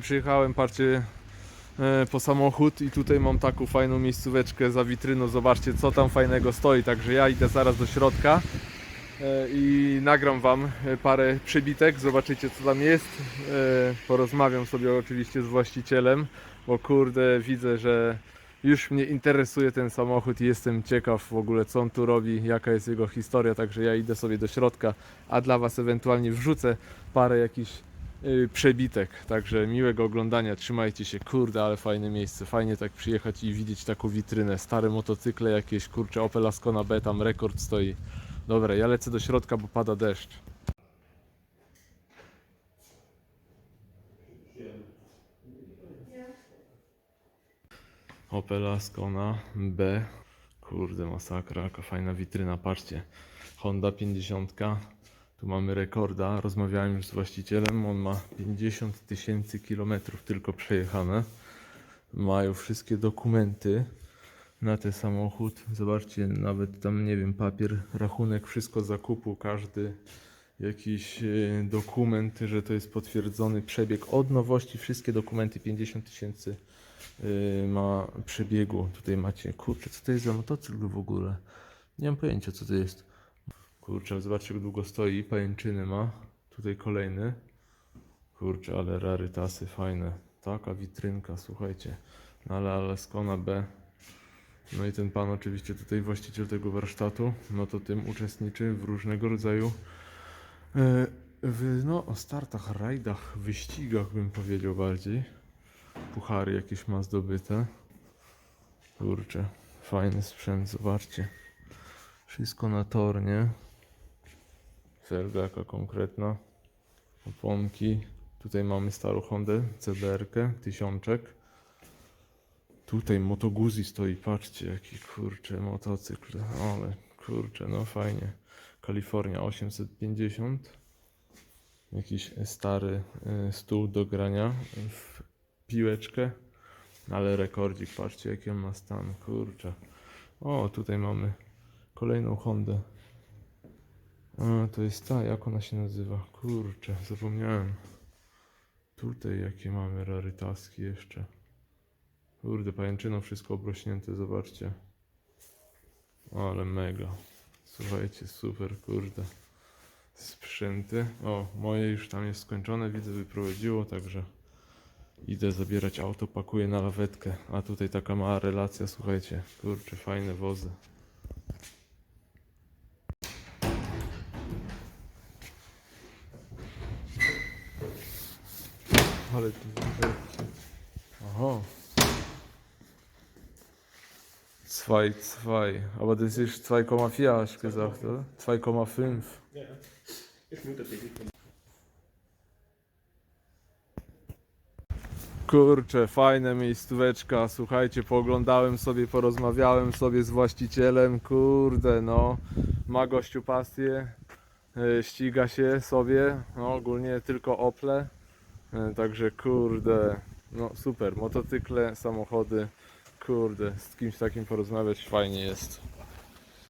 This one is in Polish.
Przyjechałem, patrzcie, e, po samochód i tutaj mam taką fajną miejscóweczkę za witryną. Zobaczcie, co tam fajnego stoi. Także ja idę zaraz do środka e, i nagram Wam e, parę przebitek. Zobaczycie, co tam jest. Porozmawiam sobie oczywiście z właścicielem, bo kurde, widzę, że już mnie interesuje ten samochód i jestem ciekaw w ogóle, co on tu robi, jaka jest jego historia. Także ja idę sobie do środka, a dla Was ewentualnie wrzucę parę jakichś przebitek. Także miłego oglądania, trzymajcie się, kurde, ale fajne miejsce. Fajnie tak przyjechać i widzieć taką witrynę. Stare motocykle jakieś, kurcze, Opel Ascona B, tam rekord stoi. Dobra, ja lecę do środka, bo pada deszcz. Opel Ascona B. Kurde, masakra, jaka fajna witryna, patrzcie. Honda 50. Tu mamy rekorda. Rozmawiałem już z właścicielem. On ma 50 tysięcy kilometrów tylko przejechane. Mają wszystkie dokumenty na ten samochód. Zobaczcie, nawet tam, nie wiem, papier, rachunek, wszystko zakupu, każdy jakiś e, dokument, że to jest potwierdzony przebieg od nowości. Wszystkie dokumenty 50 tysięcy y, ma przebiegu. Tutaj macie, kurczę, co to jest za motocykl w ogóle? Nie mam pojęcia, co to jest. Kurczę, zobaczcie, jak długo stoi. Pajęczyny ma. Tutaj kolejny. Kurczę, ale rarytasy fajne. Taka witrynka, słuchajcie. No ale, ale Skona B. No i ten pan oczywiście tutaj właściciel tego warsztatu, no to tym uczestniczy w różnego rodzaju e, w, no, o startach, rajdach, wyścigach bym powiedział bardziej. Puchary jakieś ma zdobyte. Kurczę, fajny sprzęt, zobaczcie. Wszystko na tornie. Felga jaka konkretna. Oponki. Tutaj mamy starą Hondę CBR-kę, tysiączek. Tutaj Moto Guzzi stoi, patrzcie jaki kurczę motocykl, ale kurczę, no fajnie. Kalifornia 850. Jakiś stary y, stół do grania w piłeczkę. Ale rekordzik, patrzcie jaki on ma stan, kurczę. O, tutaj mamy kolejną Hondę. A, to jest ta, jak ona się nazywa? Kurczę, zapomniałem. Tutaj jakie mamy rarytaski jeszcze. Kurde, pajęczyną wszystko obrośnięte, zobaczcie. Ale mega. Słuchajcie, super, kurde. Sprzęty. O, moje już tam jest skończone, widzę, wyprowadziło, także idę zabierać auto, pakuję na lawetkę. A tutaj taka mała relacja, słuchajcie. Kurczę, fajne wozy. Ale tu Aha. Zwei, zwei. Aber das ist 2,4 hast du gesagt, oder? 2,5. Ja. Ist nur Kurczę, fajne miejscóweczka. Słuchajcie, pooglądałem sobie, porozmawiałem sobie z właścicielem. Kurde, no. Ma gościu pasję. e, Ściga się sobie. No, ogólnie tylko Ople. E, Także kurde, no super. Motocykle, samochody. Kurde, z kimś takim porozmawiać fajnie jest.